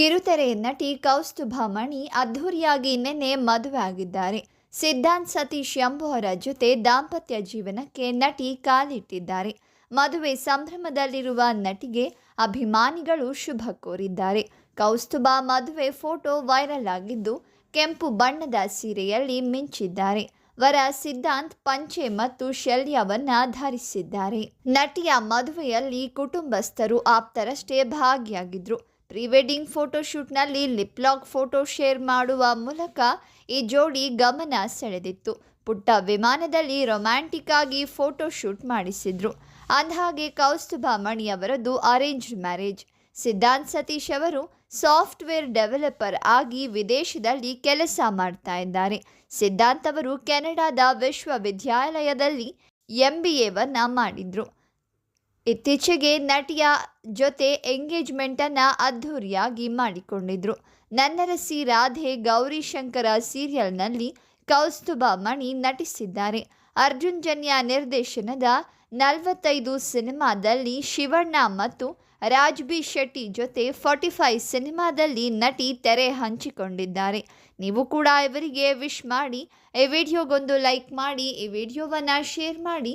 ಕಿರುತೆರೆ ನಟಿ ಕೌಸ್ತುಭ ಮಣಿ ಅದ್ಧೂರಿಯಾಗಿ ನಿನ್ನೆ ಮದುವೆ ಆಗಿದ್ದಾರೆ. ಸಿದ್ಧಾಂತ್ ಸತೀಶ್ ಎಂಬುವರ ಜೊತೆ ದಾಂಪತ್ಯ ಜೀವನಕ್ಕೆ ನಟಿ ಕಾಲಿಟ್ಟಿದ್ದಾರೆ. ಮದುವೆ ಸಂಭ್ರಮದಲ್ಲಿರುವ ನಟಿಗೆ ಅಭಿಮಾನಿಗಳು ಶುಭ ಕೋರಿದ್ದಾರೆ. ಕೌಸ್ತುಭ ಮದುವೆ ಫೋಟೋ ವೈರಲ್ ಆಗಿದ್ದು, ಕೆಂಪು ಬಣ್ಣದ ಸೀರೆಯಲ್ಲಿ ಮಿಂಚಿದ್ದಾರೆ. ವರ ಸಿದ್ಧಾಂತ್ ಪಂಚೆ ಮತ್ತು ಶಲ್ಯವನ್ನ ಧರಿಸಿದ್ದಾರೆ. ನಟಿಯ ಮದುವೆಯಲ್ಲಿ ಕುಟುಂಬಸ್ಥರು ಆಪ್ತರಷ್ಟೇ ಭಾಗಿಯಾಗಿದ್ರು. ಪ್ರೀ ವೆಡ್ಡಿಂಗ್ ಫೋಟೋಶೂಟ್ನಲ್ಲಿ ಲಿಪ್ಲಾಕ್ ಫೋಟೋ ಶೇರ್ ಮಾಡುವ ಮೂಲಕ ಈ ಜೋಡಿ ಗಮನ ಸೆಳೆದಿತ್ತು. ಪುಟ್ಟ ವಿಮಾನದಲ್ಲಿ ರೊಮ್ಯಾಂಟಿಕ್ ಆಗಿ ಫೋಟೋ ಶೂಟ್ ಮಾಡಿಸಿದ್ರು. ಅಂದಹಾಗೆ ಕೌಸ್ತುಭ ಮಣಿ ಅವರದ್ದು ಅರೇಂಜ್ಡ್ ಮ್ಯಾರೇಜ್. ಸಿದ್ಧಾಂತ್ ಸತೀಶ್ ಅವರು ಸಾಫ್ಟ್ವೇರ್ ಡೆವಲಪರ್ ಆಗಿ ವಿದೇಶದಲ್ಲಿ ಕೆಲಸ ಮಾಡ್ತಾ ಇದ್ದಾರೆ. ಸಿದ್ಧಾಂತ್ ಅವರು ಕೆನಡಾದ ವಿಶ್ವವಿದ್ಯಾಲಯದಲ್ಲಿ ಎಂ ಬಿ ಎವನ್ನು ಮಾಡಿದ್ರು. ಇತ್ತೀಚೆಗೆ ನಟಿಯ ಜೊತೆ ಎಂಗೇಜ್ಮೆಂಟನ್ನು ಅದ್ಧೂರಿಯಾಗಿ ಮಾಡಿಕೊಂಡಿದ್ರು. ನನ್ನರಸಿ ರಾಧೆ, ಗೌರಿ ಗೌರಿಶಂಕರ ಸೀರಿಯಲ್ನಲ್ಲಿ ಕೌಸ್ತುಭ ಮಣಿ ನಟಿಸಿದ್ದಾರೆ. ಅರ್ಜುನ್ ಜನ್ಯ ನಿರ್ದೇಶನದ ನಲವತ್ತೈದು ಸಿನಿಮಾದಲ್ಲಿ ಶಿವಣ್ಣ ಮತ್ತು ರಾಜ್ ಬಿ ಶೆಟ್ಟಿ ಜೊತೆ ಫಾರ್ಟಿ ಫೈವ್ ಸಿನಿಮಾದಲ್ಲಿ ನಟಿ ತೆರೆ ಹಂಚಿಕೊಂಡಿದ್ದಾರೆ. ನೀವು ಕೂಡ ಇವರಿಗೆ ವಿಶ್ ಮಾಡಿ, ಈ ವಿಡಿಯೋಗೊಂದು ಲೈಕ್ ಮಾಡಿ, ಈ ವಿಡಿಯೋವನ್ನು ಶೇರ್ ಮಾಡಿ.